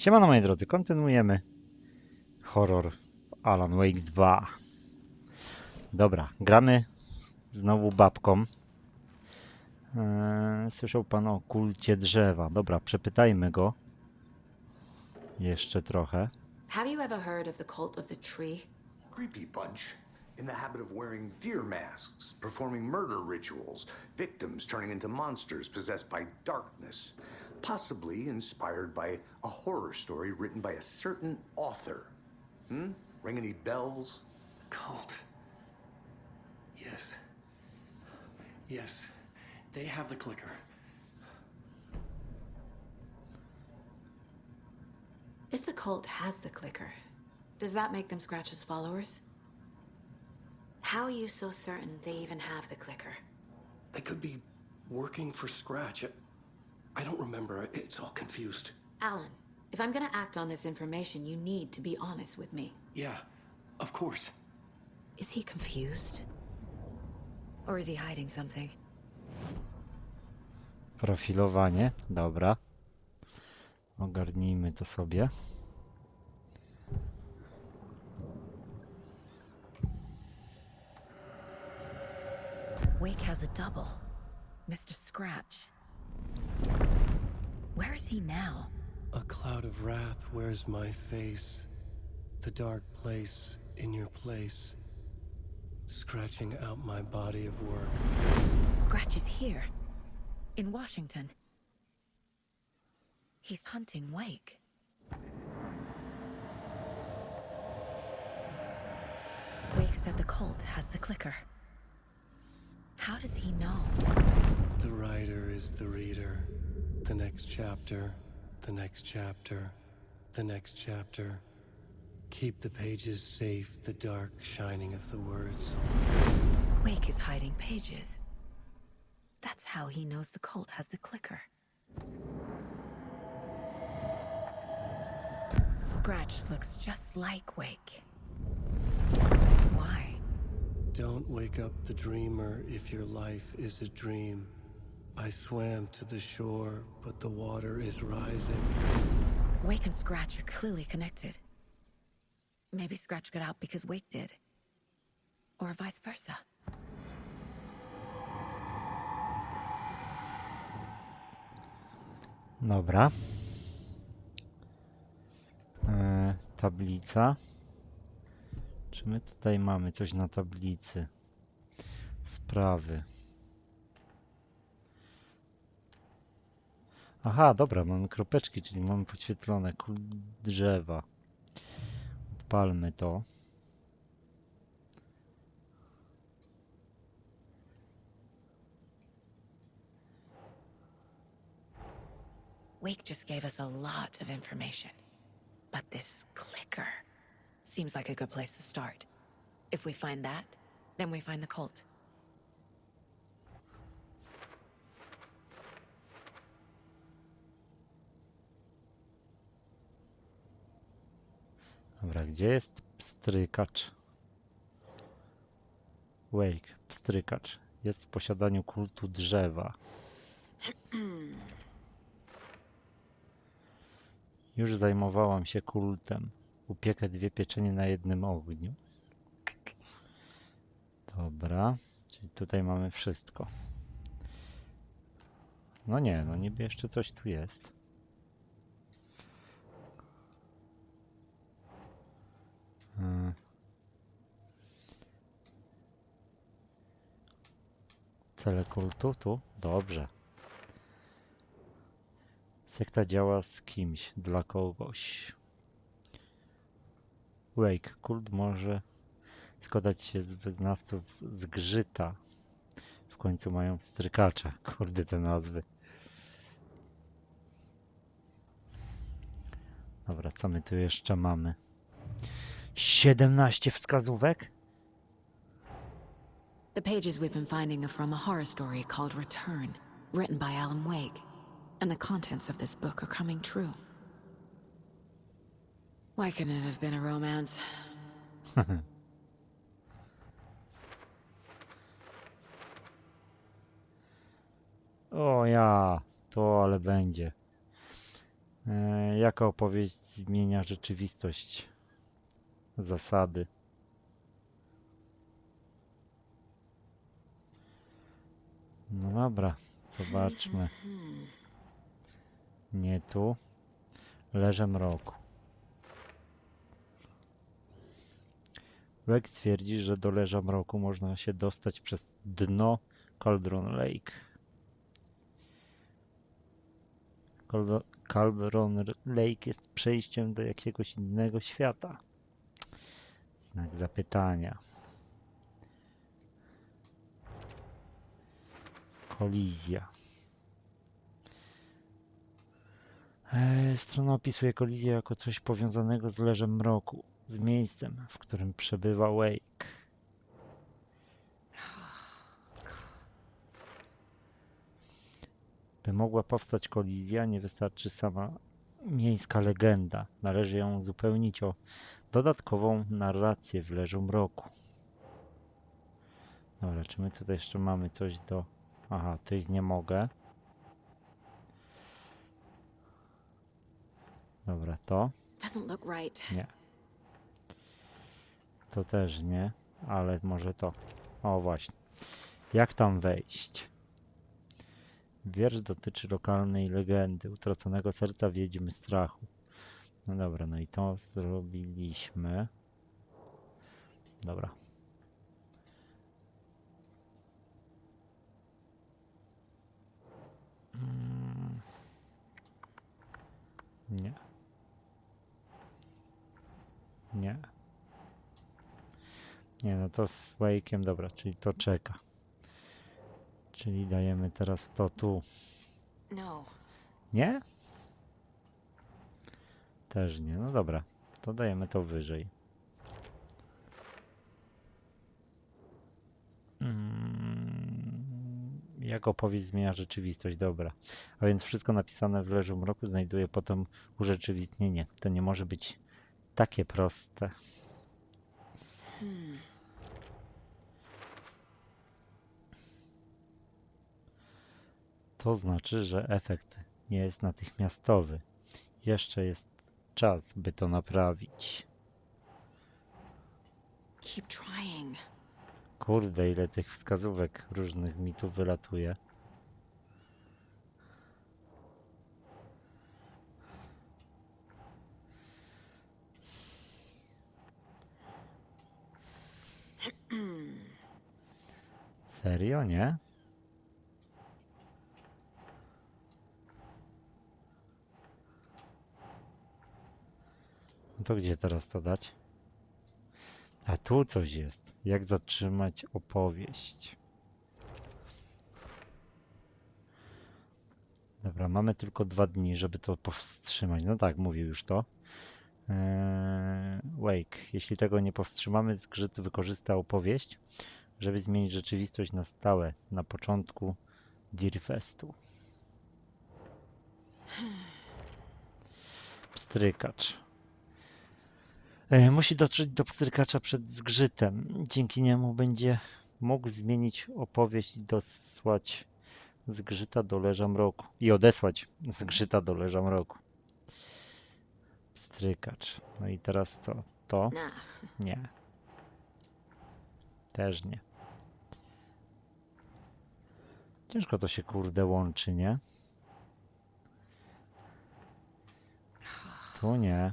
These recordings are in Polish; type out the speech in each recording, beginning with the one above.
Siemano moi drodzy, kontynuujemy horror Alan Wake 2. Dobra, gramy znowu babką. Eee, słyszał pan o kulcie drzewa. Dobra, przepytajmy go. Jeszcze trochę. Have you ever heard of the cult of the tree? Creepy bunch. In the habit of wearing deer masks, performing murder rituals, victims turning into monsters possessed by darkness, possibly inspired by a horror story written by a certain author. Hmm? Ring any bells? Cult. Yes. Yes. They have the clicker. If the cult has the clicker, does that make them Scratch's followers? How are you so certain they even have the clicker? They could be working for Scratch. I don't remember. It's all confused. Alan, if I'm gonna act on this information, you need to be honest with me. Yeah, of course. Is he confused? Or is he hiding something? Profilowanie, dobra. Ogarnijmy to sobie. Wake has a double. Mr. Scratch. Where is he now? A cloud of wrath wears my face. The dark place in your place. Scratching out my body of work. Scratch is here. In Washington. He's hunting Wake. Wake said the cult has the clicker. How does he know? The writer is the reader. The next chapter, the next chapter, the next chapter. Keep the pages safe, the dark shining of the words. Wake is hiding pages. That's how he knows the cult has the clicker. Scratch looks just like Wake. Why? Don't wake up the dreamer if your life is a dream. I swam to the shore, but the water is rising. Wake and Scratch are clearly connected. Maybe Scratch got out because Wake did. Or vice versa. Dobra. E, tablica. Czy my tutaj mamy coś na tablicy? Sprawy. Aha, dobra, mamy kropeczki, czyli mamy podświetlone drzewa. Odpalmy to. Wake just gave us a lot of information. But this clicker seems like a good place to start. If we find that, then we find the cult. Dobra, gdzie jest pstrykacz? Wake, pstrykacz. Jest w posiadaniu kultu drzewa. Już zajmowałam się kultem. Upiekę dwie pieczenie na jednym ogniu. Dobra, czyli tutaj mamy wszystko. No nie, no niby jeszcze coś tu jest. Cele kultu tu? Dobrze. Sekta działa z kimś, dla kogoś. Wake. Kult może składać się z wyznawców zgrzyta. W końcu mają strykacza. Kurde te nazwy. Dobra, co my tu jeszcze mamy? 17 wskazówek? The pages we've been finding are from a horror story called Return, written by Alan Wake. And the contents of this book are coming true. Why couldn't it have been a romance? O ja, to ale będzie. E, jaka opowieść zmienia rzeczywistość? Zasady. No dobra, zobaczmy. Nie tu. Leże mroku. Weg twierdzi, że do leża mroku można się dostać przez dno Cauldron Lake. Cauldron Lake jest przejściem do jakiegoś innego świata. Znak zapytania. Kolizja. E, Strona opisuje kolizję jako coś powiązanego z leżem mroku, z miejscem, w którym przebywa Wake. By mogła powstać kolizja, nie wystarczy sama miejska legenda. Należy ją uzupełnić o dodatkową narrację w leżu mroku. Dobra, czy my tutaj jeszcze mamy coś do... Aha, tych nie mogę. Dobra, to. Doesn't look right. Nie. To też nie, ale może to. O właśnie. Jak tam wejść? Wiersz dotyczy lokalnej legendy, utraconego serca wiedźmy strachu. No dobra, no i to zrobiliśmy. Dobra. Mm. Nie. Nie. Nie, no to z Wake'iem, dobra, czyli to czeka. Czyli dajemy teraz to tu. No. Nie? Też nie. No dobra, to dajemy to wyżej. Mm, Jak opowieść zmienia rzeczywistość? Dobra. A więc wszystko napisane w Leżu Mroku znajduje potem urzeczywistnienie. To nie może być takie proste. To znaczy, że efekt nie jest natychmiastowy. Jeszcze jest czas, by to naprawić. Keep trying. Kurde, ile tych wskazówek różnych mi tu wylatuje. Serio, nie? No to gdzie teraz to dać? A tu coś jest. Jak zatrzymać opowieść? Dobra, mamy tylko dwa dni, żeby to powstrzymać. No tak, mówił już to. Eee, Wake. Jeśli tego nie powstrzymamy, zgrzyt wykorzysta opowieść, żeby zmienić rzeczywistość na stałe na początku Deerfestu. Pstrykacz. E, Musi dotrzeć do pstrykacza przed zgrzytem. Dzięki niemu będzie mógł zmienić opowieść i dosłać zgrzyta do leża mroku. I odesłać zgrzyta do leża mroku. Pstrykacz. No i teraz co? To? Nie. Też nie. Ciężko to się kurde łączy, nie? Tu nie.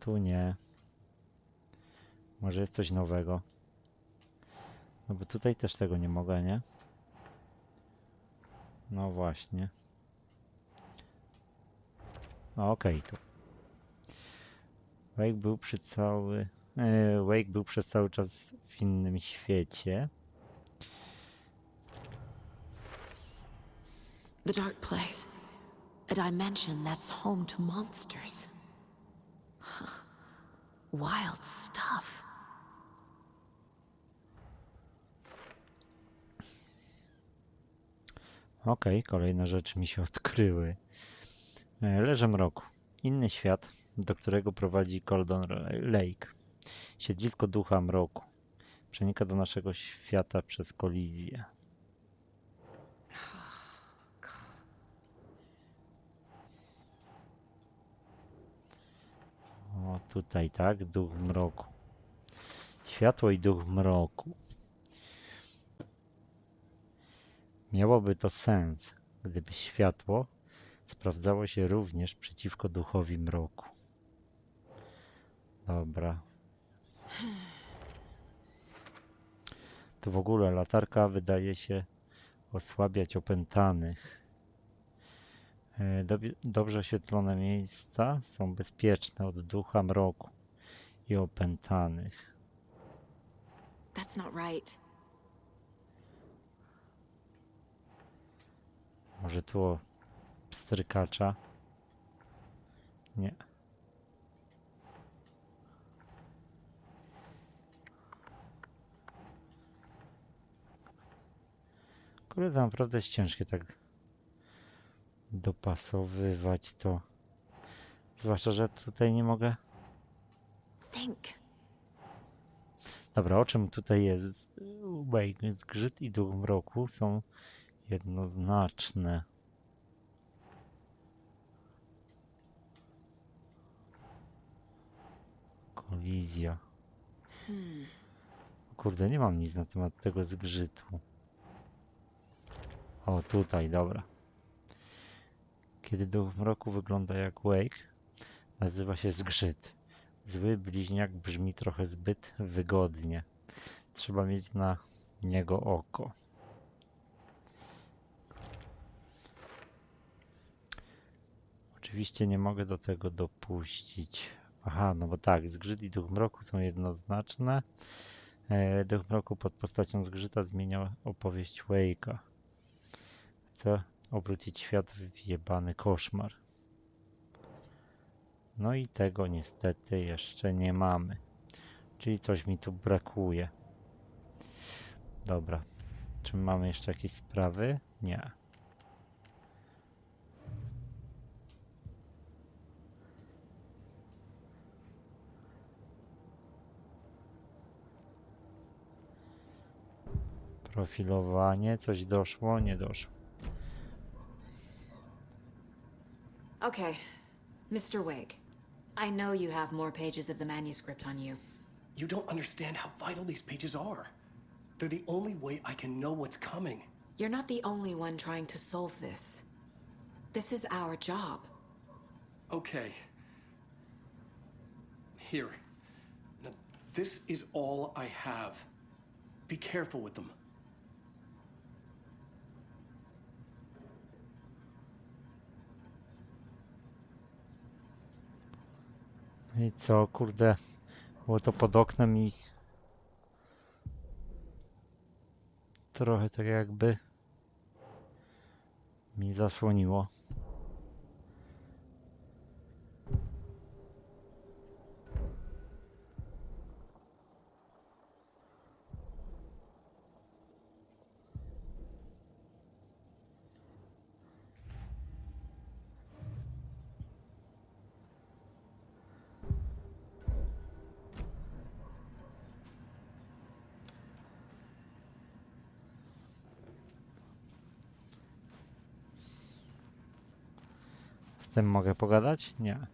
Tu nie. Może jest coś nowego. No bo tutaj też tego nie mogę, nie? No właśnie. No okej, tu. Wake był przy cały... e, Wake był przez cały czas w innym świecie. The dark place. A dimension that's home to monsters. Wild stuff. Okej, kolejne rzeczy mi się odkryły. E, Leżę mroku. Inny świat, do którego prowadzi Coldon Lake. Siedlisko ducha mroku. Przenika do naszego świata przez kolizję. O, tutaj, tak? Duch mroku. Światło i duch mroku. Miałoby to sens, gdyby światło sprawdzało się również przeciwko duchowi mroku. Dobra. To w ogóle latarka wydaje się osłabiać opętanych. E, Dobrze oświetlone miejsca są bezpieczne od ducha mroku i opętanych. That's not right. Może tu o pstrykacza? Nie. Kurde, to naprawdę jest ciężkie tak dopasowywać to. Zwłaszcza, że tutaj nie mogę. Think. Dobra, o czym tutaj jest? Wake, zgrzyt i duch mroku są jednoznaczne. Kolizja. Hmm. Kurde, nie mam nic na temat tego zgrzytu. O, tutaj, dobra. Kiedy duch mroku wygląda jak Wake, nazywa się zgrzyt. Zły bliźniak brzmi trochę zbyt wygodnie. Trzeba mieć na niego oko. Oczywiście nie mogę do tego dopuścić. Aha, no bo tak, zgrzyt i duch mroku są jednoznaczne. E, Duch mroku pod postacią zgrzyta zmienia opowieść Wake'a. Chce obrócić świat w jebany koszmar. No i tego niestety jeszcze nie mamy. Czyli coś mi tu brakuje. Dobra. Czy mamy jeszcze jakieś sprawy? Nie. Profilowanie, coś doszło, nie doszło. Okay, Mr. Wake. I know you have more pages of the manuscript on you. You don't understand how vital these pages are. They're the only way I can know what's coming. You're not the only one trying to solve this. This is our job. Okay. Here. Now, this is all I have. Be careful with them. I co, kurde, było to pod oknem i trochę tak jakby mi zasłoniło. Tym mogę pogadać? Nie.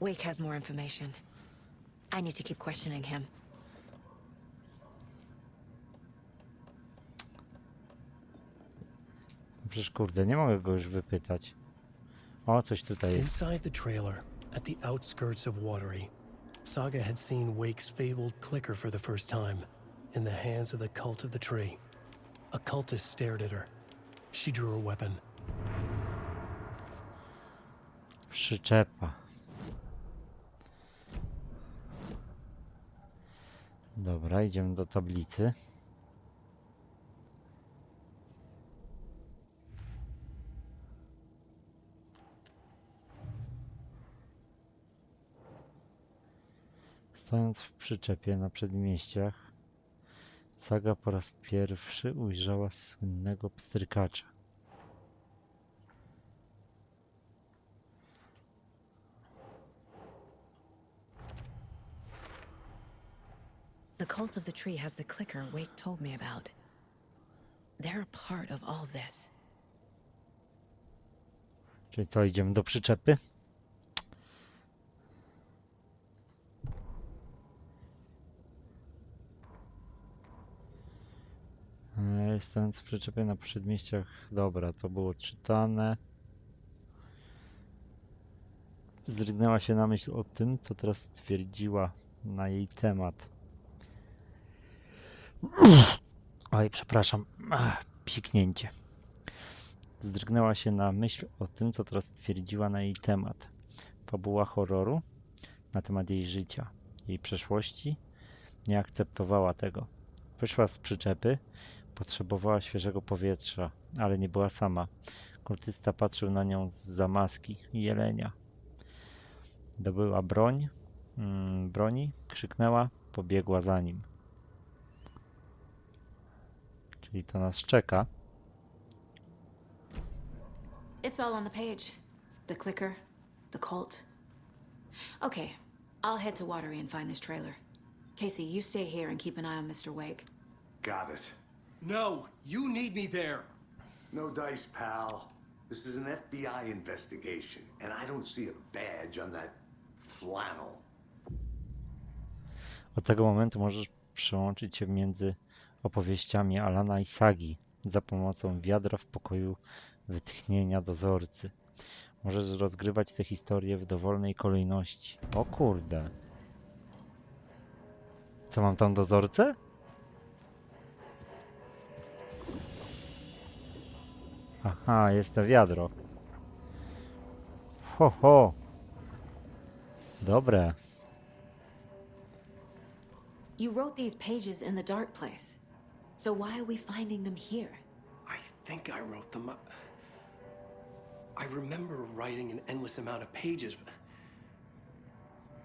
Wake has more information. I need to keep questioning him. Przecież kurde, nie mogę go już wypytać. O, coś tutaj jest. Inside the trailer, at the outskirts of Watery, Saga had seen Wake's fabled clicker for the first time, in the hands of the cult of the tree. A cultist stared at her. She drew her weapon. Przyczepa. Dobra, idziemy do tablicy. Stojąc w przyczepie na przedmieściach, Saga po raz pierwszy ujrzała słynnego pstrykacza. The cult of the tree has the clicker Wake told me about. They're a part of all this. Czyli to idziemy do przyczepy. E, Jestem w przyczepie na przedmieściach. Dobra, to było czytane. Zdrygnęła się na myśl o tym, co teraz stwierdziła na jej temat. Oj, przepraszam. Ach, Psiknięcie. Zdrygnęła się na myśl o tym, co teraz stwierdziła na jej temat. Fabuła horroru na temat jej życia, jej przeszłości. Nie akceptowała tego. Wyszła z przyczepy, potrzebowała świeżego powietrza, ale nie była sama. Kultysta patrzył na nią z maski i jelenia. Dobyła broń, mm, broni, krzyknęła, pobiegła za nim. Czyli to nas czeka. It's all on the page. The clicker, the cult. Okay, I'll head to Watery and find this trailer. Casey, you stay here and keep an eye on Mr. Wake. Got it. No, you need me there. No dice, pal. This is an FBI investigation, and I don't see a badge on that flannel. Od tego momentu możesz przełączyć się między opowieściami Alana i Sagi za pomocą wiadra w pokoju wytchnienia dozorcy. Możesz rozgrywać te historie w dowolnej kolejności. O kurde. Co mam tam dozorcę? Aha, jest to wiadro. Ho, ho. Dobre. You wrote these pages in the dark place. So why are we finding them here? I think I wrote them up. I remember writing an endless amount of pages,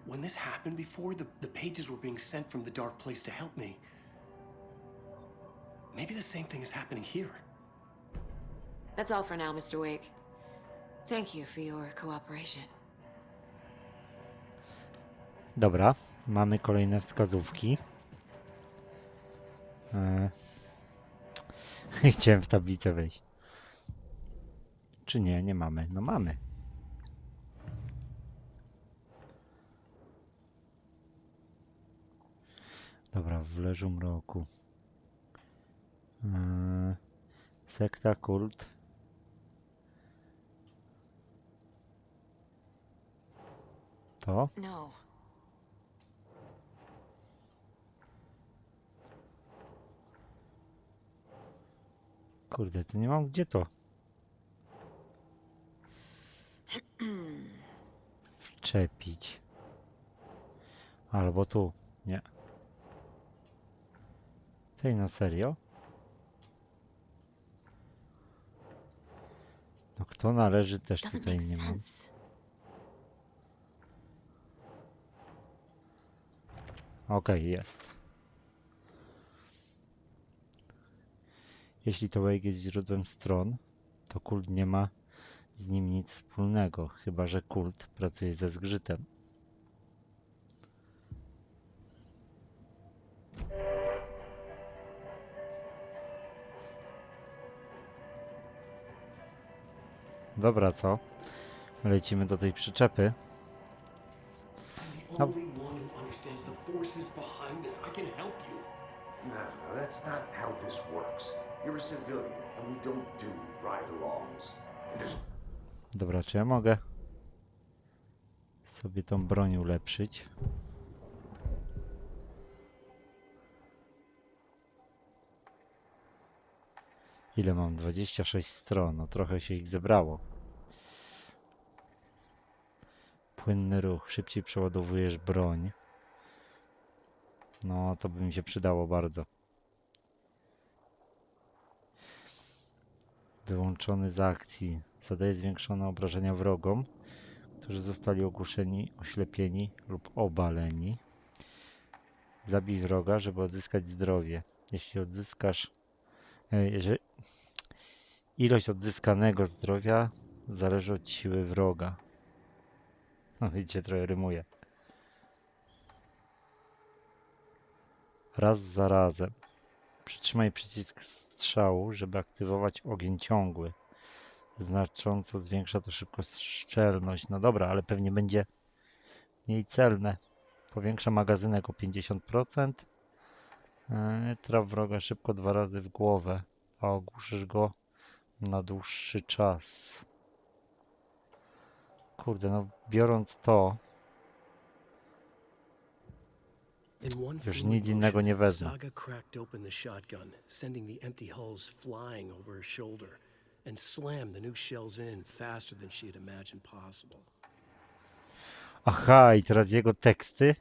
when this happened before, the, the pages were being sent from the dark place to help me. Maybe the same thing is happening here. That's all for now, Mr. Wake. Thank you for your cooperation. Dobra, mamy kolejne wskazówki. E... Chciałem w tablicę wejść. Czy nie? Nie mamy. No mamy. Dobra, w leżu mroku. E... Sekta, kult. To? No. Kurde, to nie mam gdzie to. Wczepić. Albo tu. Nie. Tej no serio? No kto należy też tutaj nie. Okej, jest. Jeśli to Wake jest źródłem stron, to kult nie ma z nim nic wspólnego, chyba że kult pracuje ze zgrzytem. Dobra, co? Lecimy do tej przyczepy. I'm understands the forces behind this. I can help you. No, no, that's not how this works. You're a civilian, and we don't do ride-alongs. And there's Dobra, czy ja mogę sobie tą broń ulepszyć? Ile mam? 26 stron, no trochę się ich zebrało. Płynny ruch, szybciej przeładowujesz broń. No, to by mi się przydało bardzo. Wyłączony z akcji. Zadaje zwiększone obrażenia wrogom, którzy zostali ogłuszeni, oślepieni lub obaleni. Zabij wroga, żeby odzyskać zdrowie. Jeśli odzyskasz. e, Jeżeli, ilość odzyskanego zdrowia zależy od siły wroga. No widzicie, trochę rymuje. Raz za razem. Przytrzymaj przycisk strzału, żeby aktywować ogień ciągły. Znacząco zwiększa to szybkość szczelność. No dobra, ale pewnie będzie mniej celne. Powiększa magazynek o 50%. Yy, Traf wroga szybko dwa razy w głowę, a ogłuszysz go na dłuższy czas. Kurde, no biorąc to, In one Już nic innego nie wezmę. Saga cracked open the shotgun, sending the empty hulls flying over her shoulder, and slammed the new shells in faster than she had imagined possible. Aha, i teraz jego teksty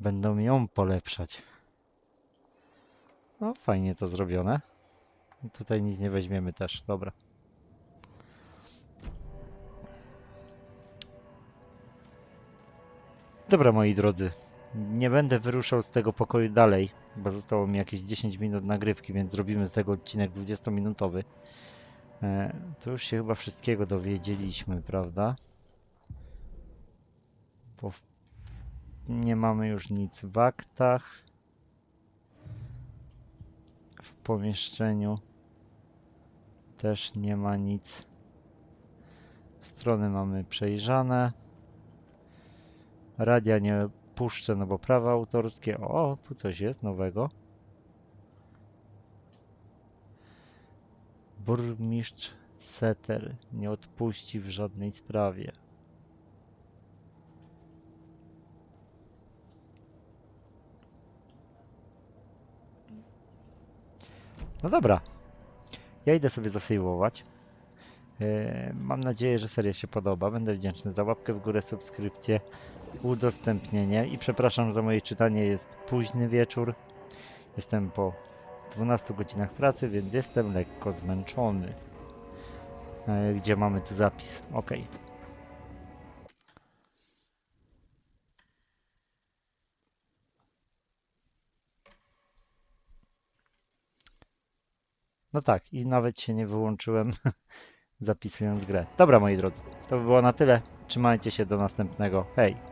będą ją polepszać. No, fajnie to zrobione. Tutaj nic nie weźmiemy też, dobra. Dobra, moi drodzy. Nie będę wyruszał z tego pokoju dalej, bo zostało mi jakieś 10 minut nagrywki, więc zrobimy z tego odcinek 20-minutowy. E, tu już się chyba wszystkiego dowiedzieliśmy, prawda? Bo nie mamy już nic w aktach. W pomieszczeniu też nie ma nic. Strony mamy przejrzane. Radia nie puszczę, no bo prawa autorskie. O, tu coś jest nowego. Burmistrz Setter nie odpuści w żadnej sprawie. No dobra. Ja idę sobie zasejwować. Yy, Mam nadzieję, że seria się podoba. Będę wdzięczny za łapkę w górę, subskrypcję, udostępnienie i przepraszam za moje czytanie. Jest późny wieczór. Jestem po 12 godzinach pracy, więc jestem lekko zmęczony. Yy, Gdzie mamy tu zapis? Ok. No tak, i nawet się nie wyłączyłem zapisując grę. Dobra, moi drodzy, to by było na tyle. Trzymajcie się do następnego. Hej!